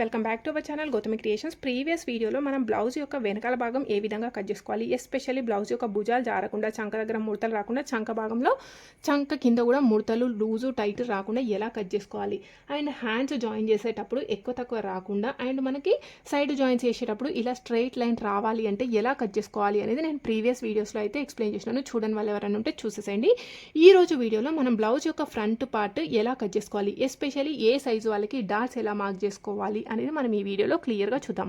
Welcome back to our channel Gautami creations. Previous వీడియోలో మనం blouse యొక్క వెనకాల భాగం ఏ విధంగా కట్ చేసుకోవాలి? ఎస్పెషల్లీ బ్లౌజ్ యొక్క భుజాలు జారకుండా చంక దగ్గర ముడతలు రాకుండా చంక భాగంలో చంక కింద కూడా ముడతలు లూజు టైట్ రాకుండా ఎలా కట్ చేసుకోవాలి? అండ్ హ్యాండ్స్ జాయిన్ చేసేటప్పుడు ఎక్కువ తక్కువ రాకుండా అండ్ మనకి సైడ్ జాయిన్ చేసేటప్పుడు ఇలా స్ట్రైట్ లైన్ రావాలి అంటే ఎలా కట్ చేసుకోవాలి అనేది నేను ప్రీవియస్ వీడియోస్లో అయితే ఎక్స్ప్లెయిన్ చేసినాను. చూడని వాళ్ళు ఎవరైనా ఉంటే చూసేసేయండి. ఈ రోజు వీడియోలో మనం బ్లౌజ్ యొక్క ఫ్రంట్ పార్ట్ ఎలా కట్ చేసుకోవాలి? ఎస్పెషల్లీ ఏ సైజు వాళ్ళకి డాట్స్ ఎలా మార్క్ చేసుకోవాలి? అనేది మనం ఈ వీడియోలో క్లియర్గా చూద్దాం.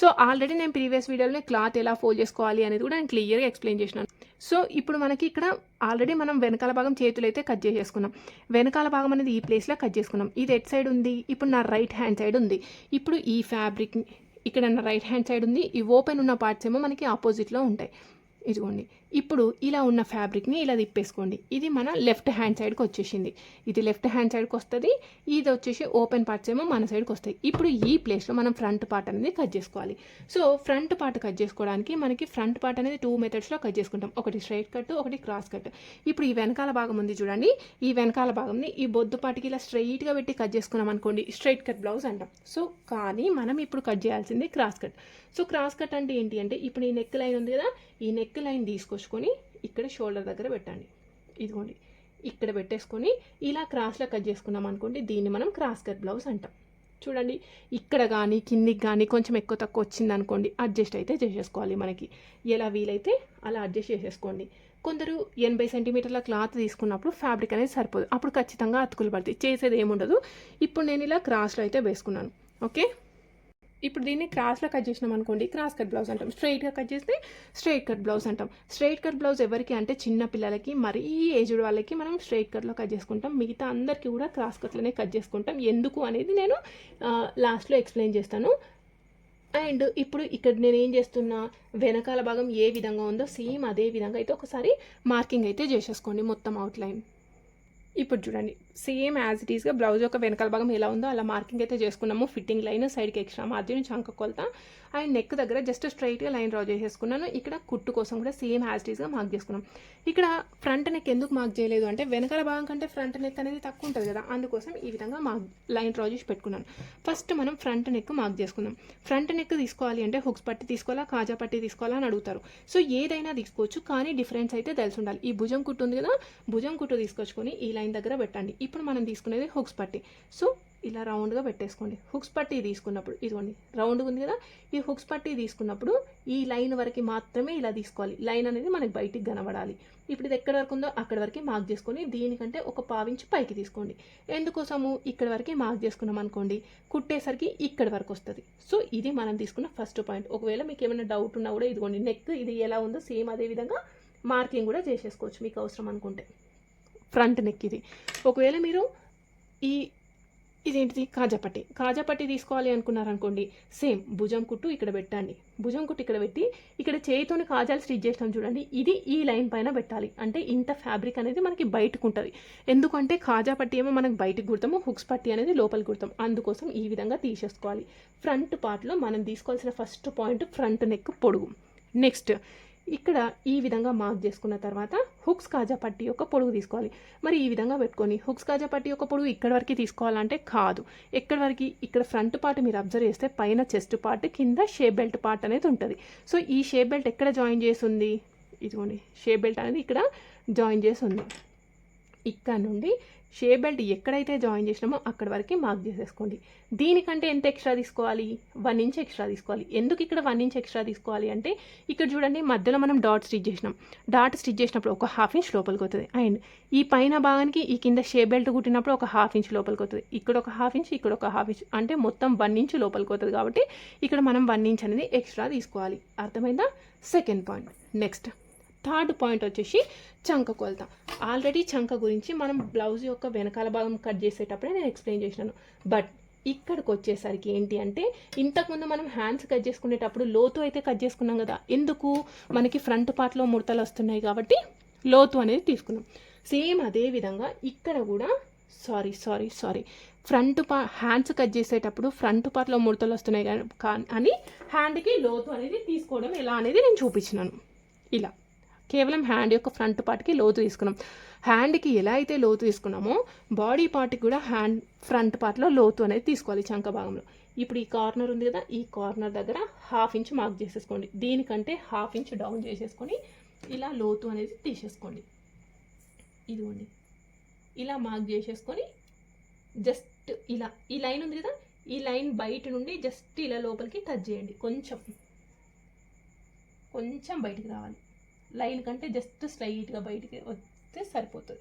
సో ఆల్రెడీ నేను ప్రీవియస్ వీడియోలోనే క్లాత్ ఎలా ఫోల్డ్ చేసుకోవాలి అనేది కూడా నేను క్లియర్గా ఎక్స్ప్లెయిన్ చేసినాను. సో ఇప్పుడు మనకి ఇక్కడ ఆల్రెడీ మనం వెనకాల భాగం చేతులు అయితే కట్ చేసేసుకున్నాం. వెనకాల భాగం అనేది ఈ ప్లేస్లో కట్ చేసుకున్నాం. ఇది ఎట్ సైడ్ ఉంది? ఇప్పుడు నా రైట్ హ్యాండ్ సైడ్ ఉంది. ఇప్పుడు ఈ ఫ్యాబ్రిక్ ఇక్కడ నా రైట్ హ్యాండ్ సైడ్ ఉంది. ఈ ఓపెన్ ఉన్న పార్ట్స్ ఏమో మనకి ఆపోజిట్లో ఉంటాయి. ఇదిగోండి. ఇప్పుడు ఇలా ఉన్న ఫ్యాబ్రిక్ని ఇలా తిప్పేసుకోండి. ఇది మన లెఫ్ట్ హ్యాండ్ సైడ్కి వచ్చేసింది. ఇది లెఫ్ట్ హ్యాండ్ సైడ్కి వస్తుంది ఇది వచ్చేసి ఓపెన్ పార్ట్స్ ఏమో మన సైడ్కి వస్తాయి. ఇప్పుడు ఈ ప్లేస్లో మనం ఫ్రంట్ పార్ట్ అనేది కట్ చేసుకోవాలి. సో ఫ్రంట్ పార్ట్ కట్ చేసుకోవడానికి మనకి ఫ్రంట్ పార్ట్ అనేది టూ మెథడ్స్లో కట్ చేసుకుంటాం. ఒకటి స్ట్రైట్ కట్ ఒకటి క్రాస్ కట్. ఇప్పుడు ఈ వెనకాల భాగం ఉంది చూడండి. ఈ వెనకాల భాగంని ఈ బొద్దు పాటికి ఇలా స్ట్రైట్గా పెట్టి కట్ చేసుకున్నాం అనుకోండి స్ట్రైట్ కట్ బ్లౌజ్ అంటాం. సో కానీ మనం ఇప్పుడు కట్ చేయాల్సింది cross cut. So cross cut అంటే ఏంటి అంటే ఇప్పుడు ఈ నెక్ లైన్ ఉంది కదా ఈ నెక్ లైన్ తీసుకొచ్చుకొని ఇక్కడ షోల్డర్ దగ్గర పెట్టండి. ఇదిగోండి. ఇక్కడ పెట్టేసుకొని ఇలా క్రాస్లో కట్ చేసుకున్నాం అనుకోండి దీన్ని మనం క్రాస్ కట్ బ్లౌజ్ అంటాం. చూడండి ఇక్కడ కానీ కిందికి కానీ కొంచెం ఎక్కువ తక్కువ వచ్చింది అనుకోండి అడ్జస్ట్ అయితే చేసేసుకోవాలి మనకి. ఎలా వీలైతే అలా అడ్జస్ట్ చేసేసుకోండి. కొందరు ఎనభై సెంటీమీటర్ల క్లాత్ తీసుకున్నప్పుడు ఫ్యాబ్రిక్ అనేది సరిపోదు. అప్పుడు ఖచ్చితంగా అతుకులు పడతాయి. చేసేది ఏముండదు. ఇప్పుడు నేను ఇలా క్రాస్లో అయితే వేసుకున్నాను. ఓకే? ఇప్పుడు దీన్ని క్రాస్లో కట్ చేసినాం అనుకోండి క్రాస్ కట్ బ్లౌజ్ అంటాం. స్ట్రైట్గా కట్ చేస్తే స్ట్రైట్ కట్ బ్లౌజ్ అంటాం. స్ట్రైట్ కట్ బ్లౌజ్ ఎవరికి అంటే చిన్న పిల్లలకి మరీ ఏజ్డ్ వాళ్ళకి మనం స్ట్రైట్ కట్లో కట్ చేసుకుంటాం. మిగతా అందరికీ కూడా క్రాస్ కట్లోనే కట్ చేసుకుంటాం. ఎందుకు అనేది నేను లాస్ట్లో ఎక్స్ప్లెయిన్ చేస్తాను. అండ్ ఇప్పుడు ఇక్కడ నేను ఏం చేస్తున్నా వెనకాల భాగం ఏ విధంగా ఉందో సేమ్ అదే విధంగా అయితే ఒకసారి మార్కింగ్ అయితే చేసేసుకోండి మొత్తం అవుట్లైన్ ఇప్పుడు చూడండి సేమ్ యాజ్ ఇట్ ఈస్గా బ్లౌజ్ యొక్క వెనకాల భాగం ఎలా ఉందో అలా మార్కింగ్ అయితే చేసుకున్నాము. ఫిట్టింగ్ లైన్ సైడ్కి ఎక్స్ట్రా మార్జిన్ చంక కొలత. అండ్ నెక్ దగ్గర జస్ట్ స్ట్రైట్గా లైన్ డ్రా చేసేసుకున్నాను. ఇక్కడ కుట్టు కోసం కూడా సేమ్ యాజ్ ఇట్ ఈస్గా మార్క్ చేసుకున్నాం. ఇక్కడ ఫ్రంట్ నెక్ ఎందుకు మార్క్ చేయలేదు అంటే వెనకాల భాగం కంటే ఫ్రంట్ నెక్ అనేది తక్కువ ఉంటుంది కదా అందుకోసం ఈ విధంగా మార్క్ లైన్ డ్రా చేసి పెట్టుకున్నాను. ఫస్ట్ మనం ఫ్రంట్ నెక్ మార్క్ చేసుకుందాం. ఫ్రంట్ నెక్ తీసుకోవాలి అంటే హుక్స్ పట్టి తీసుకోవాలా కాజా పట్టి తీసుకోవాలా అని అడుగుతారు. సో ఏదైనా తీసుకోవచ్చు కానీ డిఫరెన్స్ అయితే తెలిసి ఉండాలి. ఈ భుజం కుట్టు ఉంది కదా భుజం కుట్టు తీసుకొచ్చుకొని ఈ లైన్ లైన్ దగ్గర పెట్టండి. ఇప్పుడు మనం తీసుకునేది హుక్స్ పట్టి. సో ఇలా రౌండ్గా పెట్టేసుకోండి. హుక్స్ పట్టి తీసుకున్నప్పుడు ఇదిగోండి రౌండ్గా ఉంది కదా ఈ హుక్స్ పట్టి తీసుకున్నప్పుడు ఈ లైన్ వరకు మాత్రమే ఇలా తీసుకోవాలి. లైన్ అనేది మనకి బయటికి కనబడాలి. ఇప్పుడు ఇది ఎక్కడి వరకు ఉందో అక్కడి వరకు మార్క్ చేసుకొని దీనికంటే ఒక పావించి పైకి తీసుకోండి. ఎందుకోసము? ఇక్కడ వరకు మార్క్ చేసుకున్నాం అనుకోండి కుట్టేసరికి ఇక్కడి వరకు వస్తుంది. సో ఇది మనం తీసుకున్న ఫస్ట్ పాయింట్. ఒకవేళ మీకు ఏమైనా డౌట్ ఉన్నా కూడా ఇదిగోండి నెక్ ఇది ఎలా ఉందో సేమ్ అదే విధంగా మార్కింగ్ కూడా చేసేసుకోవచ్చు మీకు అవసరం అనుకుంటే. ఫ్రంట్ నెక్ ఇది. ఒకవేళ మీరు ఈ ఇదేంటిది? కాజాపట్టి కాజాపట్టి తీసుకోవాలి అనుకున్నారనుకోండి సేమ్ భుజం కుట్టు ఇక్కడ పెట్టండి. భుజం కుట్టు ఇక్కడ పెట్టి ఇక్కడ చేయితోని కాజాలు స్టిచ్ చేసినాం చూడండి ఇది ఈ లైన్ పైన పెట్టాలి. అంటే ఇంత ఫ్యాబ్రిక్ అనేది మనకి బయటకు ఉంటుంది. ఎందుకంటే కాజా పట్టి ఏమో మనకి బయటకు కుడతాము హుక్స్ పట్టి అనేది లోపలికి కుడతాం. అందుకోసం ఈ విధంగా తీసేసుకోవాలి. ఫ్రంట్ పార్ట్లో మనం తీసుకోవాల్సిన ఫస్ట్ పాయింట్ ఫ్రంట్ నెక్ పొడుగు. నెక్స్ట్ ఇక్కడ ఈ విధంగా మార్క్ చేసుకున్న తర్వాత హుక్స్ కాజా పట్టి యొక్క పొడుగు తీసుకోవాలి. మరి ఈ విధంగా పెట్టుకొని హుక్స్ కాజా పట్టి యొక్క పొడుగు ఇక్కడ వరకు తీసుకోవాలంటే కాదు. ఎక్కడి వరకు? ఇక్కడ ఫ్రంట్ పార్ట్ మీరు అబ్జర్వ్ చేస్తే పైన చెస్ట్ పార్ట్ కింద షేప్ బెల్ట్ పార్ట్ అనేది ఉంటుంది. సో ఈ షేప్ బెల్ట్ ఎక్కడ జాయిన్ చేసి ఉంది ఇదిగోండి షేప్ బెల్ట్ అనేది ఇక్కడ జాయిన్ చేసి ఉంది ఇక్కడ నుండి షే బెల్ట్ ఎక్కడైతే జాయిన్ చేసినామో అక్కడ వరకు మార్క్ చేసేసుకోండి. దీనికంటే ఎంత ఎక్స్ట్రా తీసుకోవాలి? వన్ ఇంచ్ ఎక్స్ట్రా తీసుకోవాలి. ఎందుకు ఇక్కడ వన్ ఇంచ్ ఎక్స్ట్రా తీసుకోవాలి అంటే ఇక్కడ చూడండి మధ్యలో మనం డాట్ స్టిచ్ చేసినాం. డాట్ స్టిచ్ చేసినప్పుడు ఒక హాఫ్ ఇంచ్ లోపలికి వస్తుంది అండ్ ఈ పైన భాగానికి ఈ కింద షే బెల్ట్ కుట్టినప్పుడు ఒక హాఫ్ ఇంచ్ లోపలికి వస్తుంది ఇక్కడ ఒక హాఫ్ ఇంచ్ ఇక్కడ ఒక హాఫ్ ఇంచ్. అంటే మొత్తం వన్ ఇంచ్ లోపలికి వస్తుంది కాబట్టి ఇక్కడ మనం వన్ ఇంచ్ అనేది ఎక్స్ట్రా తీసుకోవాలి. అర్థమైందా? Second point. Next. Third point వచ్చేసి చంక కొలత. ఆల్రెడీ చంక గురించి మనం బ్లౌజ్ యొక్క వెనకాల భాగం కట్ చేసేటప్పుడే నేను ఎక్స్ప్లెయిన్ చేసినాను. బట్ ఇక్కడికి వచ్చేసరికి ఏంటి అంటే ఇంతకుముందు మనం హ్యాండ్స్ కట్ చేసుకునేటప్పుడు లోతు అయితే కట్ చేసుకున్నాం కదా. ఎందుకు? మనకి ఫ్రంట్ పార్ట్లో ముడతలు వస్తున్నాయి కాబట్టి లోతు అనేది తీసుకున్నాం. సేమ్ అదే విధంగా ఇక్కడ కూడా సారీ సారీ సారీ ఫ్రంట్ పా హ్యాండ్స్ కట్ చేసేటప్పుడు ఫ్రంట్ పార్ట్లో ముడతలు వస్తున్నాయి కా- అని హ్యాండ్కి లోతు అనేది తీసుకోవడం ఎలా అనేది నేను చూపించినాను. ఇలా. కేవలం హ్యాండ్ యొక్క ఫ్రంట్ పార్ట్కి లోతు తీసుకున్నాం. హ్యాండ్కి ఎలా అయితే లోతు తీసుకున్నామో బాడీ పార్ట్కి కూడా హ్యాండ్ ఫ్రంట్ పార్ట్లో లోతు అనేది తీసుకోవాలి చంక భాగంలో. ఇప్పుడు ఈ కార్నర్ ఉంది కదా ఈ కార్నర్ దగ్గర హాఫ్ ఇంచ్ మార్క్ చేసేసుకోండి. దీనికంటే హాఫ్ ఇంచ్ డౌన్ చేసేసుకొని ఇలా లోతు అనేది తీసేసుకోండి. ఇదిగోండి. ఇలా మార్క్ చేసేసుకొని జస్ట్ ఇలా ఈ లైన్ ఉంది కదా ఈ లైన్ బయట నుండి జస్ట్ ఇలా లోపలికి టచ్ చేయండి. కొంచెం కొంచెం బయటికి రావాలి. లైన్ కంటే జస్ట్ స్లైట్గా బయటికి వస్తే సరిపోతుంది.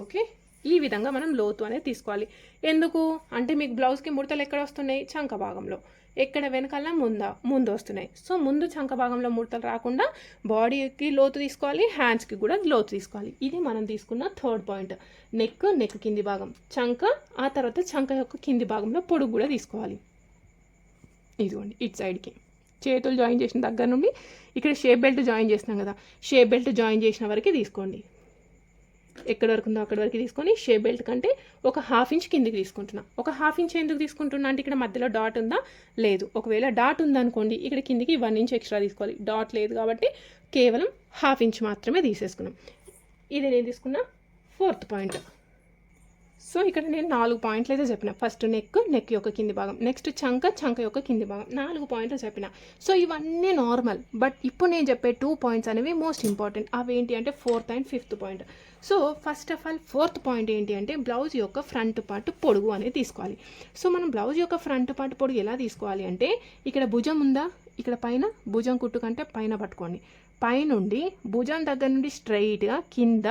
ఓకే? ఈ విధంగా మనం లోతు అనేది తీసుకోవాలి. ఎందుకు? అంటే మీకు బ్లౌజ్కి ముడతలు ఎక్కడ వస్తున్నాయి? చంక భాగంలో. ఎక్కడ వెనకాల? ముందా ముందు వస్తున్నాయి. సో ముందు చంక భాగంలో ముడతలు రాకుండా బాడీకి లోతు తీసుకోవాలి హ్యాండ్స్కి కూడా లోతు తీసుకోవాలి. ఇది మనం తీసుకున్న థర్డ్ పాయింట్. నెక్ నెక్ కింది భాగం. చంక ఆ తర్వాత చంక యొక్క కింది భాగంలో పొడుగు కూడా తీసుకోవాలి. ఇదిగోండి ఇటు సైడ్కి. చేతులు జాయిన్ చేసిన దగ్గర నుండి ఇక్కడ షేప్ బెల్ట్ జాయిన్ చేసినాం కదా షేప్ బెల్ట్ జాయిన్ చేసిన వరకు తీసుకోండి. ఎక్కడి వరకు ఉందో అక్కడి వరకు తీసుకొని షేప్ బెల్ట్ కంటే ఒక హాఫ్ ఇంచ్ కిందికి తీసుకుంటున్నా. ఒక హాఫ్ ఇంచ్ ఎందుకు తీసుకుంటున్నా అంటే ఇక్కడ మధ్యలో డాట్ ఉందా? లేదు. ఒకవేళ డాట్ ఉందనుకోండి ఇక్కడ కిందికి వన్ ఇంచ్ ఎక్స్ట్రా తీసుకోవాలి. డాట్ లేదు కాబట్టి కేవలం హాఫ్ ఇంచ్ మాత్రమే తీసేసుకున్నాం. ఇది నేను తీసుకున్న ఫోర్త్ పాయింట్. సో ఇక్కడ నేను నాలుగు పాయింట్లు అయితే చెప్పిన. ఫస్ట్ నెక్ నెక్ యొక్క కింది భాగం. నెక్స్ట్ చంక చంక యొక్క కింది భాగం. నాలుగు పాయింట్లు చెప్పిన. సో ఇవన్నీ నార్మల్ బట్ ఇప్పుడు నేను చెప్పే టూ పాయింట్స్ అనేవి మోస్ట్ ఇంపార్టెంట్ అవి ఏంటి అంటే fourth and fifth point so first of all fourth point ఏంటి అంటే బ్లౌజ్ యొక్క ఫ్రంట్ పార్ట్ పొడుగు అనేది తీసుకోవాలి. సో మనం బ్లౌజ్ యొక్క ఫ్రంట్ పార్ట్ పొడుగు ఎలా తీసుకోవాలి అంటే ఇక్కడ భుజం ఉందా? ఇక్కడ పైన? భుజం కుట్టు కంటే పైన పట్టుకోండి. పైనుండి భుజం దగ్గర నుండి స్ట్రైట్గా కింద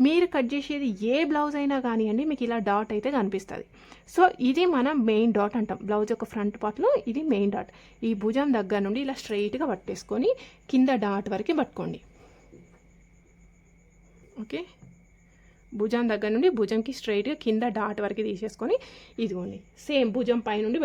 మీరు కట్ చేసేది ఏ బ్లౌజ్ అయినా కానివ్వండి మీకు ఇలా డాట్ అయితే కనిపిస్తుంది. సో ఇది మన మెయిన్ డాట్ అంటాం. బ్లౌజ్ యొక్క ఫ్రంట్ పార్ట్లో ఇది మెయిన్ డాట్. ఈ భుజం దగ్గర నుండి ఇలా స్ట్రైట్గా పట్టేసుకొని కింద డాట్ వరకు పట్టుకోండి. ఓకే? భుజం దగ్గర నుండి భుజంకి స్ట్రైట్గా కింద డాట్ వరకు తీసేసుకొని ఇదిగోండి. సేమ్ భుజం పై నుండి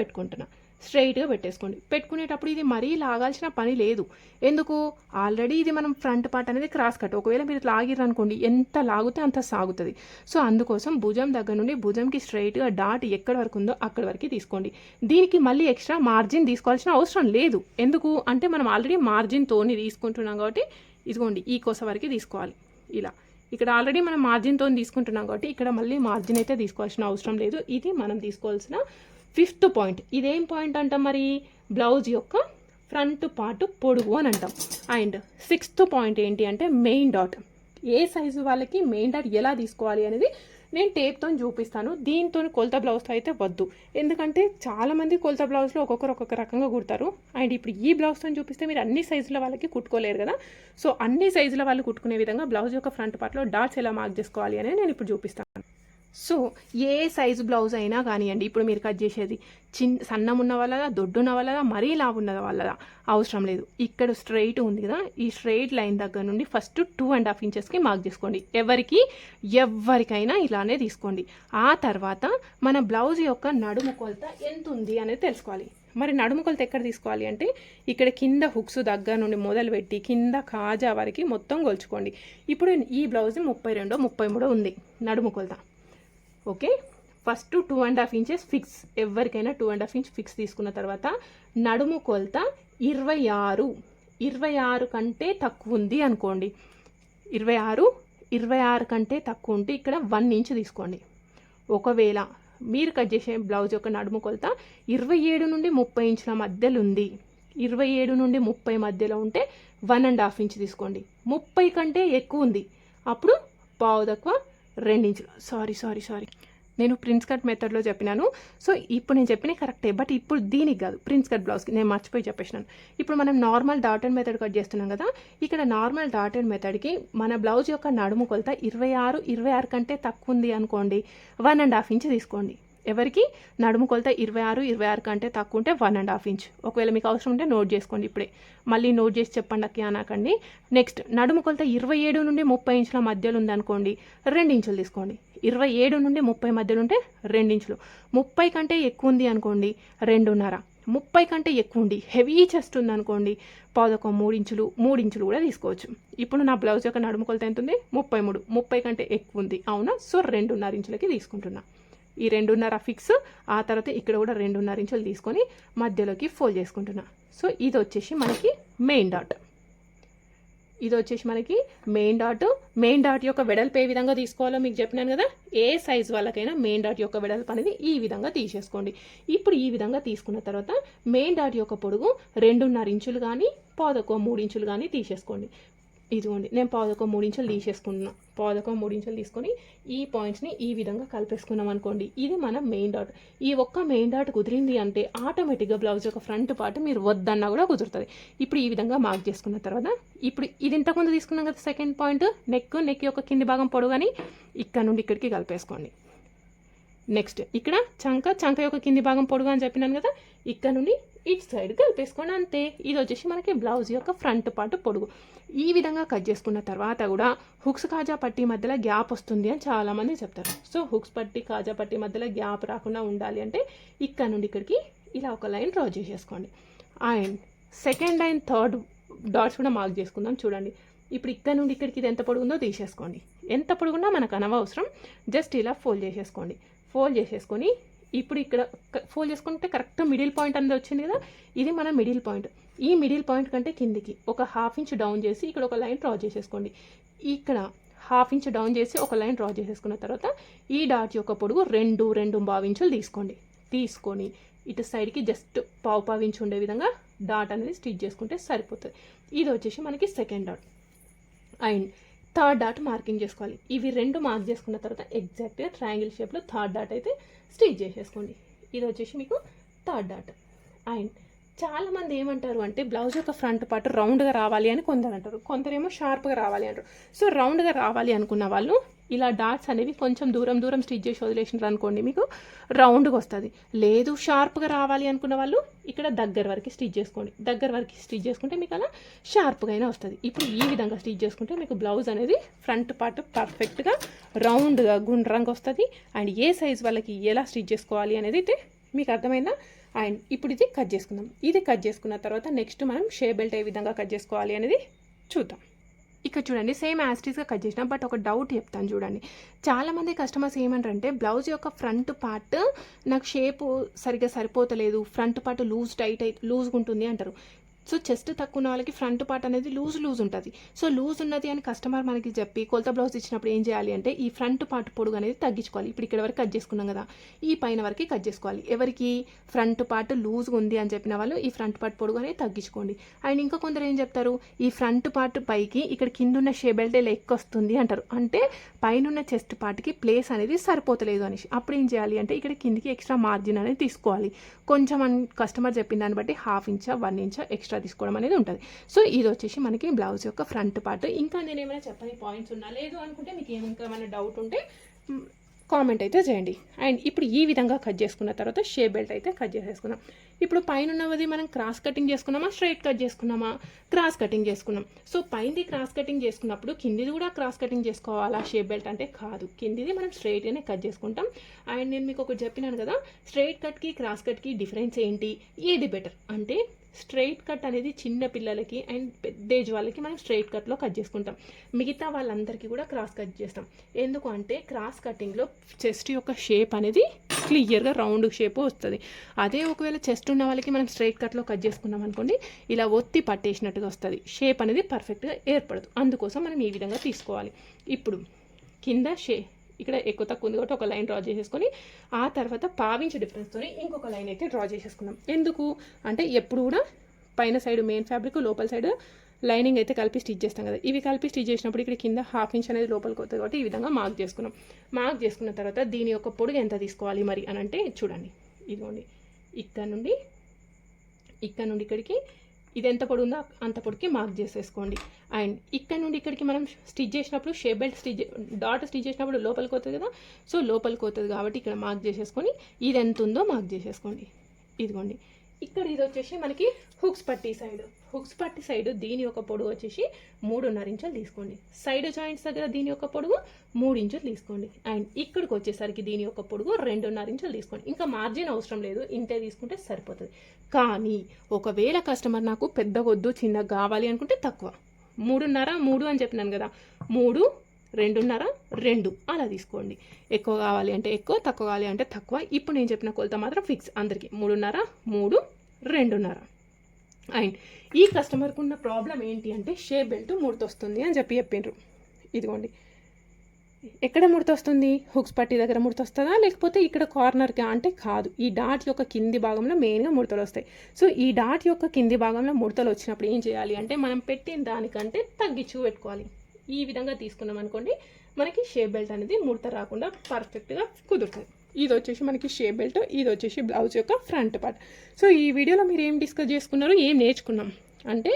స్ట్రైట్గా పెట్టేసుకోండి. పెట్టుకునేటప్పుడు ఇది మరీ లాగాల్సిన పని లేదు. ఎందుకు? ఆల్రెడీ ఇది మనం ఫ్రంట్ పార్ట్ అనేది క్రాస్ కట్. ఒకవేళ మీరు లాగిర్రు అనుకోండి ఎంత లాగితే అంత సాగుతుంది. సో అందుకోసం భుజం దగ్గర నుండి భుజంకి స్ట్రైట్గా డాట్ ఎక్కడి వరకు ఉందో అక్కడి వరకు తీసుకోండి. దీనికి మళ్ళీ ఎక్స్ట్రా మార్జిన్ తీసుకోవాల్సిన అవసరం లేదు. ఎందుకు? అంటే మనం ఆల్రెడీ మార్జిన్తోని తీసుకుంటున్నాం కాబట్టి ఇదిగోండి ఈ కోసం వరకు తీసుకోవాలి. ఇలా. ఇక్కడ ఆల్రెడీ మనం మార్జిన్తో తీసుకుంటున్నాం కాబట్టి ఇక్కడ మళ్ళీ మార్జిన్ అయితే తీసుకోవాల్సిన అవసరం లేదు. ఇది మనం తీసుకోవాల్సిన ఫిఫ్త్ పాయింట్. ఇదేం పాయింట్ అంటాం మరి? బ్లౌజ్ యొక్క ఫ్రంట్ పార్ట్ పొడుగు అని అంటాం. అండ్ సిక్స్త్ పాయింట్ ఏంటి అంటే మెయిన్ డాట్. ఏ సైజు వాళ్ళకి మెయిన్ డాట్ ఎలా తీసుకోవాలి అనేది నేను టేప్తో చూపిస్తాను. దీంతో కొలత బ్లౌజ్తో అయితే వద్దు. ఎందుకంటే చాలామంది కొలత బ్లౌజ్లో ఒక్కొక్కరు ఒక్కొక్క రకంగా కుడతారు. అండ్ ఇప్పుడు ఈ బ్లౌజ్తో చూపిస్తే మీరు అన్ని సైజుల వాళ్ళకి కుట్టుకోలేరు కదా. సో అన్ని సైజుల వాళ్ళు కుట్టుకునే విధంగా బ్లౌజ్ యొక్క ఫ్రంట్ పార్ట్లో డాట్స్ ఎలా మార్క్ చేసుకోవాలి అనేది నేను ఇప్పుడు చూపిస్తాను. సో ఏ సైజు బ్లౌజ్ అయినా కానివ్వండి ఇప్పుడు మీరు కట్ చేసేది చిన్న సన్నం ఉన్న వాళ్ళదా దొడ్డున్న వాళ్ళదా మరీ లావు ఉన్న వాళ్ళదా అవసరం లేదు. ఇక్కడ స్ట్రైట్ ఉంది కదా ఈ స్ట్రైట్ లైన్ దగ్గర నుండి ఫస్ట్ టూ అండ్ హాఫ్ ఇంచెస్కి మార్క్ చేసుకోండి. ఎవరికి? ఎవరికైనా ఇలానే తీసుకోండి. ఆ తర్వాత మన బ్లౌజ్ యొక్క నడుము కొలత ఎంత ఉంది అనేది తెలుసుకోవాలి. మరి నడుము కొలత ఎక్కడ తీసుకోవాలి అంటే ఇక్కడ కింద హుక్స్ దగ్గర నుండి మొదలుపెట్టి కింద కాజా వరకు మొత్తం కొలుచుకోండి. ఇప్పుడు ఈ బ్లౌజ్ ముప్పై రెండో ముప్పై మూడో ఉంది నడుము కొలత. Okay? First two and half inches fix. ఎవరికైనా two and half inch fix తీసుకున్న తర్వాత నడుము కొలత ఇరవై ఆరు. ఇరవై ఆరు కంటే తక్కువ ఉంది అనుకోండి. ఇరవై ఆరు ఇరవై ఆరు కంటే తక్కువ ఉంటే ఇక్కడ వన్ ఇంచ్ తీసుకోండి. ఒకవేళ మీరు కట్ చేసే బ్లౌజ్ యొక్క నడుము కొలత ఇరవై ఏడు నుండి ముప్పై ఇంచుల మధ్యలో ఉంది. ఇరవై ఏడు నుండి ముప్పై మధ్యలో ఉంటే వన్ అండ్ హాఫ్ ఇంచ్ తీసుకోండి. ముప్పై కంటే ఎక్కువ ఉంది. అప్పుడు పావు తక్కువ రెండించులు సారీ సారీ సారీ. నేను ప్రిన్స్ కట్ మెథడ్లో చెప్పినాను. సో ఇప్పుడు నేను చెప్పిన కరెక్టే బట్ ఇప్పుడు దీనికి కాదు ప్రిన్స్ కట్ బ్లౌజ్కి నేను మర్చిపోయి చెప్పేసినాను. ఇప్పుడు మనం నార్మల్ డాటెడ్ మెథడ్ కట్ చేస్తున్నాం కదా ఇక్కడ నార్మల్ డాటెడ్ మెథడ్కి మన బ్లౌజ్ యొక్క నడుము కొలత ఇరవై ఆరు ఇరవై ఆరు కంటే తక్కువ ఉంది అనుకోండి వన్ అండ్ హాఫ్ ఇంచ్ తీసుకోండి. ఎవరికి? నడుము కొలత ఇరవై ఆరు ఇరవై ఆరు కంటే తక్కువ ఉంటే వన్ అండ్ హాఫ్ ఇంచ్. ఒకవేళ మీకు అవసరం ఉంటే నోట్ చేసుకోండి ఇప్పుడే. మళ్ళీ నోట్ చేసి చెప్పండి అక్క అనకండి. నెక్స్ట్ నడుము కొలత ఇరవై ఏడు నుండి ముప్పై ఇంచుల మధ్యలో ఉందనుకోండి రెండు ఇంచులు తీసుకోండి. ఇరవై ఏడు నుండి ముప్పై మధ్యలో ఉంటే రెండించులు. ముప్పై కంటే ఎక్కువ ఉంది అనుకోండి రెండున్నర. ముప్పై కంటే ఎక్కువ ఉండి హెవీ చెస్ట్ ఉంది అనుకోండి పాదొక మూడు ఇంచులు మూడు ఇంచులు కూడా తీసుకోవచ్చు. ఇప్పుడు నా బ్లౌజ్ యొక్క నడుము కొలత ఎంత ఉంది? ముప్పై మూడు. ముప్పై కంటే ఎక్కువ ఉంది. అవునా? సో రెండున్నర ఇంచులకి తీసుకుంటున్నా. ఈ రెండున్నర ఫిక్స్ ఆ తర్వాత ఇక్కడ కూడా రెండున్నర ఇంచులు తీసుకొని మధ్యలోకి ఫోల్డ్ చేసుకుంటున్నా. సో ఇది వచ్చేసి మనకి మెయిన్ డాట్. ఇది వచ్చేసి మనకి మెయిన్ డాట్ మెయిన్ డాట్ యొక్క వెడల్పు ఏ విధంగా తీసుకోవాలో మీకు చెప్పినాను కదా? ఏ సైజ్ వాళ్ళకైనా మెయిన్ డాట్ యొక్క వెడల్పు అనేది ఈ విధంగా తీసేసుకోండి. ఇప్పుడు ఈ విధంగా తీసుకున్న తర్వాత మెయిన్ డాట్ యొక్క పొడుగు రెండున్నర ఇంచులు కానీ పాదొక మూడు ఇంచులు కానీ తీసేసుకోండి. ఇదిగోండి నేను పాదొక మూడు ఇంచులు తీసేసుకుంటున్నా పాదొక మూడు తీసుకొని ఈ పాయింట్స్ని ఈ విధంగా కలిపేసుకున్నాం అనుకోండి. ఇది మన మెయిన్ డాట్ ఈ ఒక్క మెయిన్ డాట్ కుదిరింది అంటే ఆటోమేటిక్గా బ్లౌజ్ యొక్క ఫ్రంట్ పార్ట్ మీరు వద్దన్నా కూడా కుదురుతుంది. ఇప్పుడు ఈ విధంగా మార్క్ చేసుకున్న తర్వాత ఇప్పుడు ఇది ఇంతకుముందు తీసుకున్నాం కదా సెకండ్ పాయింట్ నెక్ నెక్ యొక్క కింది భాగం పొడుగని ఇక్కడ నుండి ఇక్కడికి కలిపేసుకోండి. నెక్స్ట్ ఇక్కడ చంక చంక యొక్క కింది భాగం పొడుగు అని చెప్పినాను కదా ఇక్కడ నుండి ఇటు సైడ్ కలిపేసుకోండి అంతే. ఇది వచ్చేసి మనకి బ్లౌజ్ యొక్క ఫ్రంట్ పార్ట్ పొడుగు. ఈ విధంగా కట్ చేసుకున్న తర్వాత కూడా హుక్స్ కాజా పట్టి మధ్యలో గ్యాప్ వస్తుంది అని చాలామంది చెప్తారు. సో హుక్స్ పట్టి కాజా పట్టి మధ్యలో గ్యాప్ రాకుండా ఉండాలి అంటే ఇక్కడ నుండి ఇక్కడికి ఇలా ఒక లైన్ డ్రా చేసేసుకోండి. And second and third dots కూడా మార్క్ చేసుకుందాం చూడండి. ఇప్పుడు ఇక్కడ నుండి ఇక్కడికి ఇది ఎంత పొడుగుందో తీసేసుకోండి. ఎంత పొడుగున్నా మనకు అనవసరం. జస్ట్ ఇలా ఫోల్డ్ చేసేసుకోండి. ఫోల్డ్ చేసేసుకొని ఇప్పుడు ఇక్కడ ఫోల్డ్ చేసుకుంటే కరెక్ట్ మిడిల్ పాయింట్ అనేది వచ్చింది కదా? ఇది మన మిడిల్ పాయింట్ ఈ మిడిల్ పాయింట్ కంటే కిందికి ఒక హాఫ్ ఇంచ్ డౌన్ చేసి ఇక్కడ ఒక లైన్ డ్రా చేసేసుకోండి. ఇక్కడ హాఫ్ ఇంచ్ డౌన్ చేసి ఒక లైన్ డ్రా చేసేసుకున్న తర్వాత ఈ డాట్ యొక్క పొడుగు రెండు రెండు ఇంచులు తీసుకోండి. తీసుకొని ఇటు సైడ్కి జస్ట్ పావు పావించి ఉండే విధంగా డాట్ అనేది స్టిచ్ చేసుకుంటే సరిపోతుంది. ఇది వచ్చేసి మనకి second dot and third dot marking చేసుకోవాలి. ఇవి రెండు మార్క్ చేసుకున్న తర్వాత ఎగ్జాక్ట్గా ట్రయాంగిల్ షేప్లో థర్డ్ డాట్ అయితే స్టిచ్ చేసేసుకోండి. ఇది వచ్చేసి మీకు థర్డ్ డాట్. అండ్ చాలామంది ఏమంటారు అంటే బ్లౌజ్ యొక్క ఫ్రంట్ పార్ట్ రౌండ్గా రావాలి అని కొందరు అంటారు. కొందరేమో షార్ప్గా రావాలి అంటారు. సో రౌండ్గా రావాలి అనుకున్న వాళ్ళు ఇలా డాట్స్ అనేవి కొంచెం దూరం దూరం స్టిచ్ చేసి వదిలేసినారు అనుకోండి మీకు రౌండ్గా వస్తుంది. లేదు షార్ప్గా రావాలి అనుకున్న వాళ్ళు ఇక్కడ దగ్గర వరకు స్టిచ్ చేసుకోండి. దగ్గర వరకు స్టిచ్ చేసుకుంటే మీకు అలా షార్ప్గా అయినా వస్తుంది. ఇప్పుడు ఈ విధంగా స్టిచ్ చేసుకుంటే మీకు బ్లౌజ్ అనేది ఫ్రంట్ పార్ట్ పర్ఫెక్ట్గా రౌండ్గా గుండ్రంగా వస్తుంది. అండ్ ఏ సైజ్ వాళ్ళకి ఎలా స్టిచ్ చేసుకోవాలి అనేది అయితే మీకు అర్థమైందా? అండ్ ఇప్పుడు ఇది కట్ చేసుకుందాం. ఇది కట్ చేసుకున్న తర్వాత నెక్స్ట్ మనం షే బెల్ట్ ఏ విధంగా కట్ చేసుకోవాలి అనేది చూద్దాం. ఇక్కడ చూడండి సేమ్ యాస్టీస్గా కట్ చేసిన బట్ ఒక డౌట్ చెప్తాను చూడండి. చాలామంది కస్టమర్స్ ఏమంటారంటే బ్లౌజ్ యొక్క ఫ్రంట్ పార్ట్ నాకు షేపు సరిగ్గా సరిపోతలేదు ఫ్రంట్ పార్ట్ లూజ్ టైట్ అయి లూజ్గా ఉంటుంది అంటారు. సో చెస్ట్ తక్కువ ఉన్న వాళ్ళకి ఫ్రంట్ పార్ట్ అనేది లూజ్ లూజ్ ఉంటుంది. సో లూజ్ ఉన్నది అని కస్టమర్ మనకి చెప్పి కొలత బ్లౌజ్ ఇచ్చినప్పుడు ఏం చేయాలి అంటే ఈ ఫ్రంట్ పార్ట్ పొడుగు అనేది తగ్గించుకోవాలి. ఇప్పుడు ఇక్కడ వరకు కట్ చేసుకున్నాం కదా ఈ పైన వరకు కట్ చేసుకోవాలి. ఎవరికి ఫ్రంట్ పార్ట్ లూజ్గా ఉంది అని చెప్పిన వాళ్ళు ఈ ఫ్రంట్ పార్ట్ పొడుగు అనేది తగ్గించుకోండి. అండ్ ఇంకా కొందరు ఏం చెప్తారు? ఈ ఫ్రంట్ పార్ట్ పైకి ఇక్కడ కింద ఉన్న షే బెల్ట్ లెక్క వస్తుంది అంటారు. అంటే పైన ఉన్న చెస్ట్ పార్ట్కి ప్లేస్ అనేది సరిపోతలేదు అనేసి. అప్పుడు ఏం చేయాలి అంటే ఇక్కడ కిందికి ఎక్స్ట్రా మార్జిన్ అనేది తీసుకోవాలి. కొంచెం కస్టమర్ చెప్పిన దాన్ని బట్టి హాఫ్ ఇంచా వన్ ఇంచా ఎక్స్ట్రా తీసుకోవడం అనేది ఉంటుంది. సో ఇది వచ్చేసి మనకి బ్లౌజ్ యొక్క ఫ్రంట్ పార్ట్. ఇంకా నేను ఏమైనా చెప్పని పాయింట్స్ ఉన్నా లేదు అనుకుంటే మీకు ఏమైనా ఏమైనా డౌట్ ఉంటే కామెంట్ అయితే చేయండి. అండ్ ఇప్పుడు ఈ విధంగా కట్ చేసుకున్న తర్వాత షే బెల్ట్ అయితే కట్ చేసేసుకున్నాం ఇప్పుడు పైన ఉన్నది మనం క్రాస్ కటింగ్ చేసుకున్నామా స్ట్రైట్ కట్ చేసుకున్నామా? క్రాస్ కటింగ్ చేసుకున్నాం. సో పైనది క్రాస్ కటింగ్ చేసుకున్నప్పుడు కిందిది కూడా క్రాస్ కటింగ్ చేసుకోవాలా షే బెల్ట్ అంటే కాదు. కిందిది మనం స్ట్రైట్గానే కట్ చేసుకుంటాం. అండ్ నేను మీకు ఒకటి చెప్పినాను కదా స్ట్రైట్ కట్కి క్రాస్ కట్కి డిఫరెన్స్ ఏంటి? ఏది బెటర్? అంటే స్ట్రైట్ కట్ అనేది చిన్న పిల్లలకి అండ్ పెద్ద ఏజ్ వాళ్ళకి మనం స్ట్రైట్ కట్లో కట్ చేసుకుంటాం. మిగతా వాళ్ళందరికీ కూడా క్రాస్ కట్ చేస్తాం. ఎందుకు అంటే క్రాస్ కటింగ్లో చెస్ట్ యొక్క షేప్ అనేది క్లియర్గా రౌండ్ షేప్ వస్తుంది. అదే ఒకవేళ చెస్ట్ ఉన్న వాళ్ళకి మనం స్ట్రైట్ కట్లో కట్ చేసుకున్నాం అనుకోండి ఇలా ఒత్తి పట్టేసినట్టుగా వస్తుంది. షేప్ అనేది పర్ఫెక్ట్గా ఏర్పడదు. అందుకోసం మనం ఈ విధంగా తీసుకోవాలి. ఇప్పుడు కింద షే ఇక్కడ ఎక్కువ తక్కువ ఉంది కాబట్టి ఒక లైన్ డ్రా చేసేసుకొని ఆ తర్వాత పావించ్ డిఫరెన్స్తో ఇంకొక లైన్ అయితే డ్రా చేసేసుకున్నాం ఎందుకు? అంటే ఎప్పుడు కూడా పైన సైడ్ మెయిన్ ఫ్యాబ్రిక్ లోపల సైడ్ లైనింగ్ అయితే కలిపి స్టిచ్ చేస్తాం కదా. ఇవి కలిపి స్టిచ్ చేసినప్పుడు ఇక్కడ కింద హాఫ్ ఇంచ్ అనేది లోపలికి వస్తుంది కాబట్టి ఈ విధంగా మార్క్ చేసుకున్నాం. మార్క్ చేసుకున్న తర్వాత దీని యొక్క పొడుగు ఎంత తీసుకోవాలి మరి అని అంటే చూడండి. ఇదిగోండి. ఇక్కడ నుండి ఇక్కడ నుండి ఇక్కడికి ఇది ఎంత పొడుగుందో అంత పొడికి మార్క్ చేసేసుకోండి. అండ్ ఇక్కడ నుండి ఇక్కడికి మనం స్టిచ్ చేసినప్పుడు shape belt stitch dot stitch చేసినప్పుడు లోపలికి అవుతుంది కదా? సో లోపలికి అవుతుంది కాబట్టి ఇక్కడ మార్క్ చేసేసుకొని ఇది ఎంత ఉందో మార్క్ చేసేసుకోండి. ఇదిగోండి. ఇక్కడ ఇది వచ్చేసి మనకి హుక్స్ పట్టి సైడ్. హుక్స్ పట్టి సైడ్ దీని యొక్క పొడుగు వచ్చేసి మూడున్నర ఇంచులు తీసుకోండి. సైడ్ జాయింట్స్ దగ్గర దీని యొక్క పొడుగు మూడు ఇంచులు తీసుకోండి. అండ్ ఇక్కడికి వచ్చేసరికి దీని యొక్క పొడుగు రెండున్నర ఇంచులు తీసుకోండి. ఇంకా మార్జిన్ అవసరం లేదు. ఇంతే తీసుకుంటే సరిపోతుంది. కానీ ఒకవేళ కస్టమర్ నాకు పెద్దగొద్దు చిన్నగా కావాలి అనుకుంటే తక్కువ. మూడున్నర మూడు అని చెప్పినాను కదా. మూడు రెండున్నర రెండు అలా తీసుకోండి. ఎక్కువ కావాలి అంటే ఎక్కువ తక్కువ కావాలి అంటే తక్కువ. ఇప్పుడు నేను చెప్పిన కొలత మాత్రం ఫిక్స్. అందరికీ మూడున్నర మూడు రెండున్నర. అండ్ ఈ కస్టమర్కి ఉన్న ప్రాబ్లం ఏంటి అంటే షేప్ బెల్ట్ ముడతొస్తుంది అని చెప్పి చెప్పిండ్రు ఇదిగోండి. ఎక్కడ ముడతొస్తుంది? హుక్స్ పట్టి దగ్గర ముడతొస్తుందా? లేకపోతే ఇక్కడ కార్నర్కి అంటే కాదు. ఈ డాట్ యొక్క కింది భాగంలో మెయిన్గా ముడతలు వస్తాయి. సో ఈ డాట్ యొక్క కింది భాగంలో ముడతలు వచ్చినప్పుడు ఏం చేయాలి అంటే మనం పెట్టిన దానికంటే తగ్గించు పెట్టుకోవాలి. ఈ విధంగా తీసుకున్నాం అనుకోండి మనకి షేప్ బెల్ట్ అనేది ముడత రాకుండా పర్ఫెక్ట్గా కుదురుతుంది. ఇది వచ్చేసి మనకి షేప్ బెల్ట్ ఇది వచ్చేసి బ్లౌజ్ యొక్క ఫ్రంట్ పార్ట్. సో ఈ వీడియోలో మీరు ఏం డిస్కస్ చేసుకున్నారు ఏం నేర్చుకున్నాం? అంటే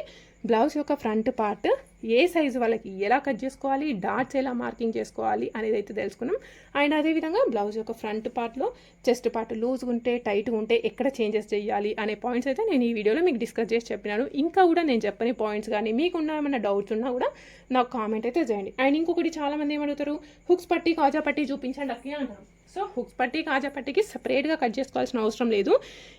బ్లౌజ్ యొక్క ఫ్రంట్ పార్ట్ ఏ సైజు వాళ్ళకి ఎలా కట్ చేసుకోవాలి డాట్స్ ఎలా మార్కింగ్ చేసుకోవాలి అనేది అయితే తెలుసుకున్నాం. అండ్ అదేవిధంగా బ్లౌజ్ యొక్క ఫ్రంట్ పార్ట్లో చెస్ట్ పార్ట్ లూజ్గా ఉంటే టైట్గా ఉంటే ఎక్కడ చేంజెస్ చేయాలి అనే పాయింట్స్ అయితే నేను ఈ వీడియోలో మీకు డిస్కస్ చేసి చెప్పినాను. ఇంకా కూడా నేను చెప్పని పాయింట్స్ కానీ మీకున్న ఏమైనా డౌట్స్ ఉన్నా కూడా నాకు కామెంట్ అయితే చేయండి. అండ్ ఇంకొకటి చాలామంది ఏమడుగుతారు హుక్స్ పట్టి కాజా పట్టి చూపించండి అక్కడే అంటారు. సో హుక్స్ పట్టి కాజా పట్టికి సపరేట్గా కట్ చేసుకోవాల్సిన అవసరం లేదు.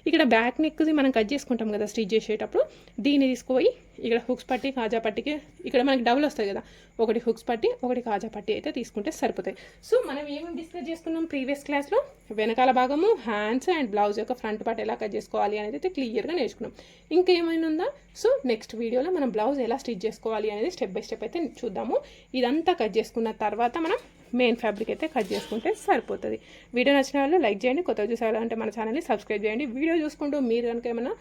ఇక్కడ బ్యాక్ నెక్ది మనం కట్ చేసుకుంటాం కదా స్టిచ్ చేసేటప్పుడు. దీన్ని తీసుకుపోయి ఇక్కడ హుక్స్ పట్టి కాజా పట్టికి ఇక్కడ మనకి డబుల్ వస్తుంది కదా. ఒకటి హుక్స్ పట్టి ఒకటి కాజా పట్టి అయితే తీసుకుంటే సరిపోతాయి. సో మనం ఏమేమి డిస్కస్ చేసుకున్నాం ప్రీవియస్ క్లాస్లో వెనకాల భాగము హ్యాండ్స్ అండ్ బ్లౌజ్ యొక్క ఫ్రంట్ పార్ట్ ఎలా కట్ చేసుకోవాలి అనేది అయితే క్లియర్గా నేర్చుకున్నాం. ఇంకా ఏమైనా ఉందా? సో నెక్స్ట్ వీడియోలో మనం బ్లౌజ్ ఎలా స్టిచ్ చేసుకోవాలి అనేది స్టెప్ బై స్టెప్ అయితే చూద్దాము. ఇదంతా కట్ చేసుకున్న తర్వాత మనం మెయిన్ ఫ్యాబ్రిక్ అయితే కట్ చేసుకుంటే సరిపోతుంది. వీడియో నచ్చిన వాళ్ళు లైక్ చేయండి. కొత్తగా అంటే మన ఛానల్ని సబ్స్క్రైబ్ చేయండి. వీడియో చూసుకుంటూ మీరు కనుక ఏమైనా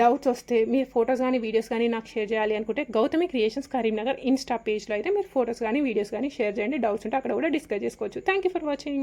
డౌట్స్ వస్తే మీ ఫొటోస్ కానీ వీడియోస్ కానీ నాకు షేర్ చేయాలి అనుకుంటే గౌతమి క్రియేషన్స్ కరీంనగర్ ఇన్స్టా పేజ్లో అయితే మీరు ఫొటోస్ కానీ వీడియోస్ కానీ షేర్ చేయండి. డౌట్స్ ఉంటే అక్కడ కూడా డిస్కస్ చేసుకోవచ్చు. Thank you for watching